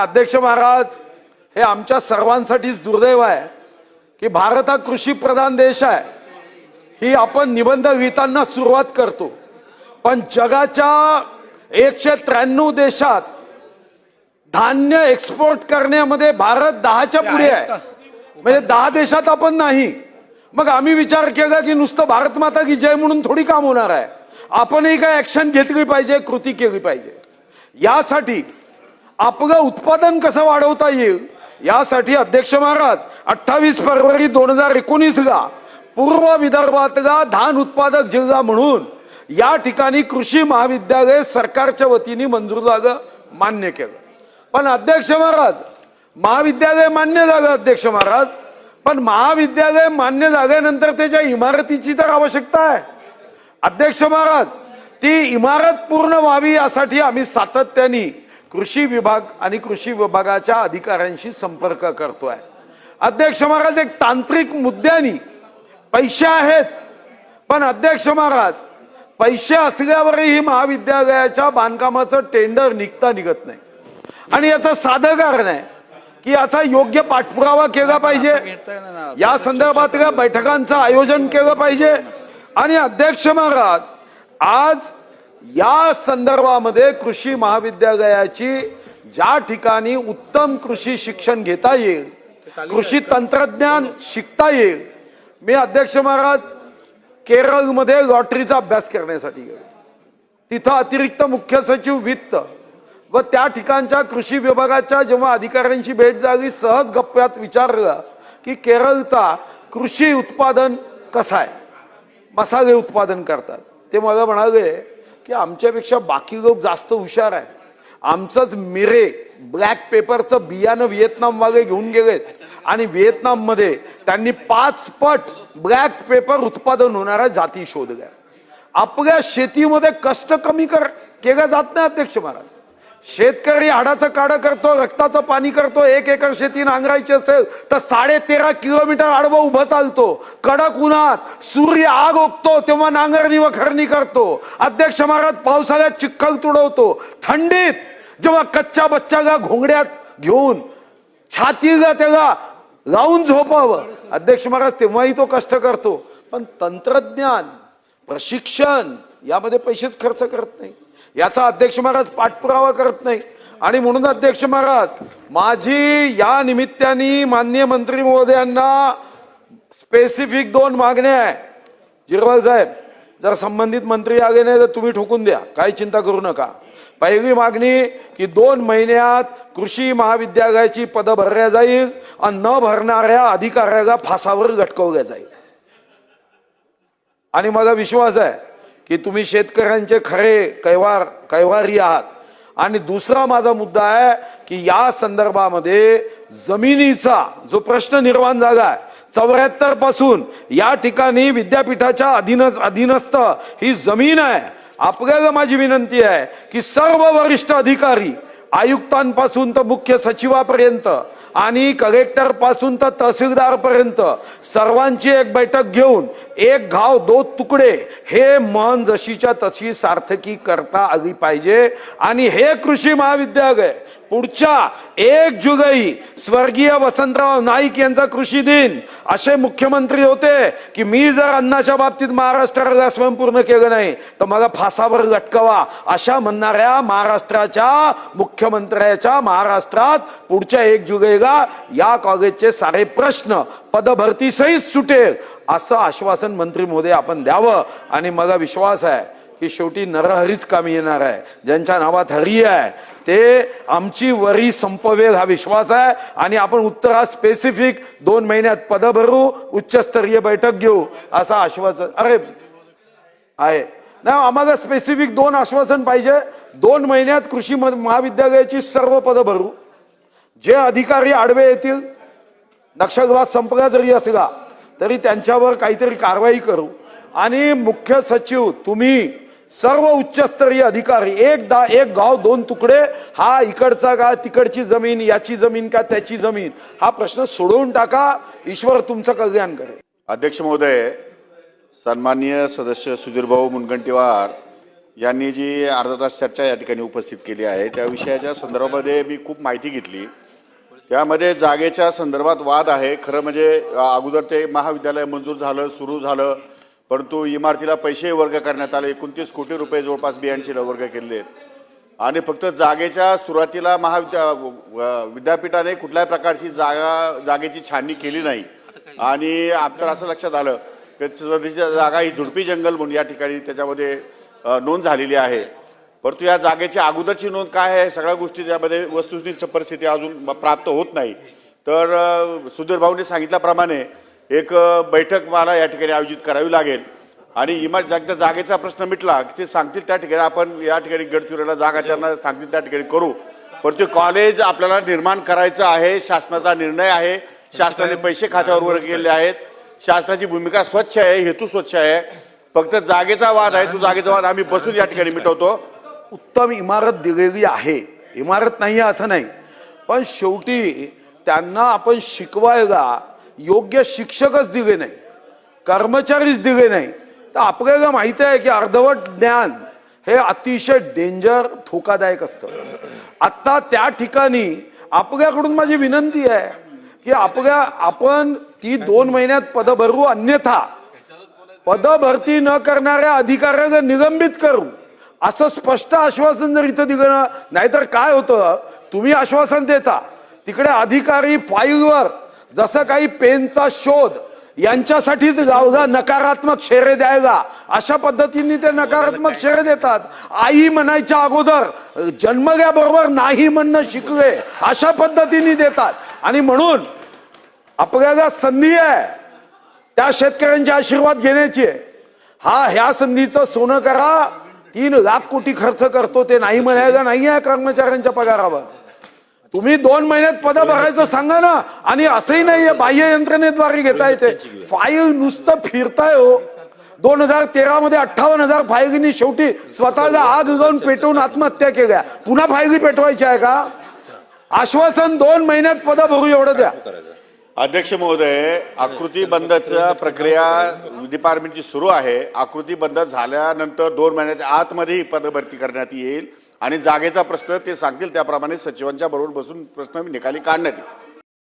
अध्यक्ष महाराज हे आमच्या सर्वांसाठीच दुर्दैव आहे की भारत हा कृषी प्रधान देश आहे. ही आपण निबंध लिहिताना सुरुवात करतो. पण जगाच्या एकशे त्र्याण्णव देशात धान्य एक्सपोर्ट करण्यामध्ये भारत दहाच्या पुढे आहे. म्हणजे दहा देशात आपण नाही. मग आम्ही विचार केला की नुसतं भारत माता की जय म्हणून थोडी काम होणार आहे. आपणही काय ऍक्शन घेतली पाहिजे कृती केली पाहिजे. यासाठी आपलं उत्पादन कसं वाढवता येईल? यासाठी अध्यक्ष महाराज अठ्ठावीस फरवरी दोन हजार एकोणीसला पूर्व विदर्भातला धान उत्पादक जिल्हा म्हणून या ठिकाणी कृषी महाविद्यालय सरकारच्या वतीने मंजूर झालं मान्य केलं. पण अध्यक्ष महाराज महाविद्यालय मान्य झालं अध्यक्ष महाराज पण महाविद्यालय मान्य झाल्यानंतर त्याच्या इमारतीची तर आवश्यकता आहे. अध्यक्ष महाराज ती इमारत पूर्ण व्हावी यासाठी आम्ही सातत्याने कृषी विभाग आणि कृषी विभागाच्या अधिकाऱ्यांशी संपर्क करतोय. अध्यक्ष महाराज एक तांत्रिक मुद्द्यानी पैसे आहेत. पण अध्यक्ष महाराज पैसे असल्यावरही महाविद्यालयाच्या बांधकामाचं टेंडर निघता निघत नाही. आणि याचं साधं कारण आहे की याचा योग्य पाठपुरावा केला पाहिजे. या संदर्भातल्या बैठकांचं आयोजन केलं पाहिजे. आणि अध्यक्ष महाराज आज या संदर्भामध्ये कृषी महाविद्यालयाची ज्या ठिकाणी उत्तम कृषी शिक्षण घेता येईल कृषी तंत्रज्ञान शिकता येईल मी अध्यक्ष महाराज केरळमध्ये लॉटरीचा अभ्यास करण्यासाठी गेलो. तिथं अतिरिक्त मुख्य सचिव वित्त व त्या ठिकाणच्या कृषी विभागाच्या जेव्हा अधिकाऱ्यांची भेट झाली सहज गप्प्यात विचारलं की केरळचा कृषी उत्पादन कसा आहे? मसाले उत्पादन करतात. ते मला म्हणाले की आमच्यापेक्षा बाकी लोक जास्त हुशार आहे आमचंच मिरे ब्लॅक पेपरचं बियाणं व्हिएतनाम वाले घेऊन गेलेत. आणि व्हिएतनाममध्ये त्यांनी पाच पट ब्लॅक पेपर उत्पादन होणाऱ्या जाती शोधल्या. आपल्या शेतीमध्ये कष्ट कमी कर केलं जात नाही अध्यक्ष महाराज. शेतकरी हाडाचं काढं करतो रक्ताचं पाणी करतो एक एकर शेती नांगरायची असेल तर साडे तेरा किलोमीटर आडवं उभं चालतो. कडक उन्हात सूर्य आग ओकतो तेव्हा नांगरणी व खरणी करतो. अध्यक्ष महाराज पावसाळ्यात चिखल तुडवतो. थंडीत जेव्हा कच्च्या बच्चाला घोंगड्यात घेऊन छातीला त्याला लावून झोपावं. अध्यक्ष महाराज तेव्हाही तो कष्ट करतो. पण तंत्रज्ञान प्रशिक्षण यामध्ये पैसेच खर्च करत नाही. याचा अध्यक्ष महाराज पाठपुरावा करत नाही. आणि म्हणून अध्यक्ष महाराज माझी या निमित्ताने माननीय मंत्री महोदयांना स्पेसिफिक दोन मागण्या आहे. जिरवाल साहेब जर संबंधित मंत्री आले नाही तर तुम्ही ठोकून द्या. काही चिंता करू नका. पहिली मागणी की दोन महिन्यात कृषी महाविद्यालयाची पदं भरल्या जाईल आणि न भरणाऱ्या अधिकाऱ्याला फासावर लटकवल्या जाईल. आणि मला विश्वास आहे की तुम्ही शेतकऱ्यांचे खरे कैवार कैवारी आहात. आणि दुसरा माझा मुद्दा आहे की या संदर्भामध्ये जमिनीचा जो प्रश्न निर्माण झाला आहे चौऱ्याहत्तरपासून या ठिकाणी विद्यापीठाच्या अधीन अधीनस्थ ही जमीन आहे. आपल्याला माझी विनंती आहे की सर्व वरिष्ठ अधिकारी आयुक्तांपासून तर मुख्य सचिवापर्यंत आणि कलेक्टरपासून तर तहसीलदार पर्यंत सर्वांची एक बैठक घेऊन एक घाव दोन तुकडे हे मन जशीच्या तशी सार्थकी करता आली पाहिजे. आणि हे कृषी महाविद्यालय पुढच्या एक जुलै स्वर्गीय वसंतराव नाईक यांचा कृषी दिन असे मुख्यमंत्री होते की मी जर अन्नाच्या बाबतीत महाराष्ट्राला स्वयंपूर्ण केलं नाही तर मला फासावर लटकवा अशा म्हणणाऱ्या महाराष्ट्राच्या मुख्यमंत्र्याच्या महाराष्ट्रात पुढच्या एक जुलैला या कॉलेजचे सारे प्रश्न पदभरती सहित सुटेल असं आश्वासन मंत्री मोदी आपण द्यावं. आणि मला विश्वास आहे की शेवटी नरहरीच कामी येणार आहे. ज्यांच्या नावात हरी आहे ते आमची वरी संपवेल हा विश्वास आहे. आणि आपण उत्तरात स्पेसिफिक दोन महिन्यात पद भरू उच्चस्तरीय बैठक घेऊ असं आश्वासन अरे आहे. नाही आम्हाला स्पेसिफिक दोन आश्वासन पाहिजे. दोन महिन्यात कृषी महाविद्यालयाची सर्व पदं भरू. जे अधिकारी आडवे येतील नक्षलवाद संपला जरी असला तरी त्यांच्यावर काहीतरी कारवाई करू. आणि मुख्य सचिव तुम्ही सर्व उच्चस्तरीय अधिकारी एक दा एक गाव दोन तुकडे हा इकडचा का तिकडची जमीन याची जमीन का त्याची जमीन हा प्रश्न सोडवून टाका. ईश्वर तुमचं कल्याण करेल. अध्यक्ष महोदय सन्माननीय सदस्य सुधीरभाऊ मुनगंटीवार यांनी जी अर्धा तास चर्चा या ठिकाणी उपस्थित केली आहे त्या विषयाच्या संदर्भामध्ये मी खूप माहिती घेतली. त्यामध्ये जागेच्या संदर्भात वाद आहे. खरं म्हणजे अगोदर ते महाविद्यालय मंजूर झालं सुरू झालं. परंतु इमारतीला पैसे वर्ग करण्यात आले. एकोणतीस कोटी रुपये जवळपास बियाणशीला वर्ग केले आहेत. आणि फक्त जागेच्या सुरुवातीला महाविद्या विद्यापीठाने कुठल्याही प्रकारची जागा जागेची छाननी केली नाही. आणि आपल्याला असं लक्षात आलं की जागा ही झुडपी जंगल म्हणून या ठिकाणी त्याच्यामध्ये नोंद झालेली आहे. परंतु या जागेची अगोदरची नोंद काय आहे? सगळ्या गोष्टी त्यामध्ये वस्तुनिष्ठ परिस्थिती अजून प्राप्त होत नाही. तर सुधीर भाऊने सांगितल्याप्रमाणे एक बैठक मला या ठिकाणी आयोजित करावी लागेल. आणि इमारत जागेचा जागेचा प्रश्न मिटला की ते सांगतील त्या ठिकाणी आपण या ठिकाणी गडचिरोलीला जागा त्यांना सांगतील त्या ठिकाणी करू. पण ते कॉलेज आपल्याला निर्माण करायचं आहे शासनाचा निर्णय आहे. शासनाने पैसे खात्यावर वर केलेले आहेत. शासनाची भूमिका स्वच्छ आहे हेतू स्वच्छ आहे. फक्त जागेचा वाद आहे तो जागेचा वाद आम्ही बसून या ठिकाणी मिटवतो. उत्तम इमारत दिलेली आहे. इमारत नाही आहे असं नाही. पण शेवटी त्यांना आपण शिकवायला योग्य शिक्षकच दिले नाही. कर्मचारीच दिले नाही. तर आपल्याला माहिती आहे की अर्धवट ज्ञान हे अतिशय डेंजर धोकादायक असतं. आत्ता त्या ठिकाणी आपल्याकडून माझी विनंती आहे की आपल्या आपण ती दोन महिन्यात पद भरू अन्यथा. पद भरती न करणाऱ्या अधिकाऱ्याला निलंबित करू. असं स्पष्ट आश्वासन जर इथं दिलं ना नाहीतर काय होतं? तुम्ही आश्वासन देता. तिकडे अधिकारी फाईलवर जसं काही पेनचा शोध यांच्यासाठीच गावगा नकारात्मक शेरे द्यायला. अशा पद्धतीने ते नकारात्मक शेरे देतात. आई म्हणायच्या अगोदर जन्मल्याबरोबर नाही म्हणणं शिकले अशा पद्धतीने देतात. आणि म्हणून आपल्याला संधी आहे. त्या शेतकऱ्यांचे आशीर्वाद घेण्याची हा ह्या संधीचं सोनं करा. तीन लाख कोटी खर्च करतो ते नाही म्हणायला नाही आहे कर्मचाऱ्यांच्या पगारावर. तुम्ही दोन महिन्यात पद भरायचं सांगा ना. आणि असंही नाहीये बाह्य यंत्रणेद्वारे घेता येते. फाईल नुसतं फिरताय हो. दोन हजार तेरा मध्ये अठ्ठावन्न हजार फायलींनी शेवटी स्वतःला आग लावून पेटवून आत्महत्या केल्या. पुन्हा फायली पेटवायची आहे का? आश्वासन दोन महिन्यात पद भरू एवढं द्या. अध्यक्ष महोदय आकृती बंदच्या प्रक्रिया डिपार्टमेंटची सुरू आहे. आकृती बंद झाल्यानंतर दोन महिन्याच्या आतमध्ये ही पदभरती करण्यात येईल. आणि जागेचा प्रश्न ते सांगतील त्याप्रमाणे सचिवांच्या बरोबर बसून प्रश्न निकाली काढण्यात येईल.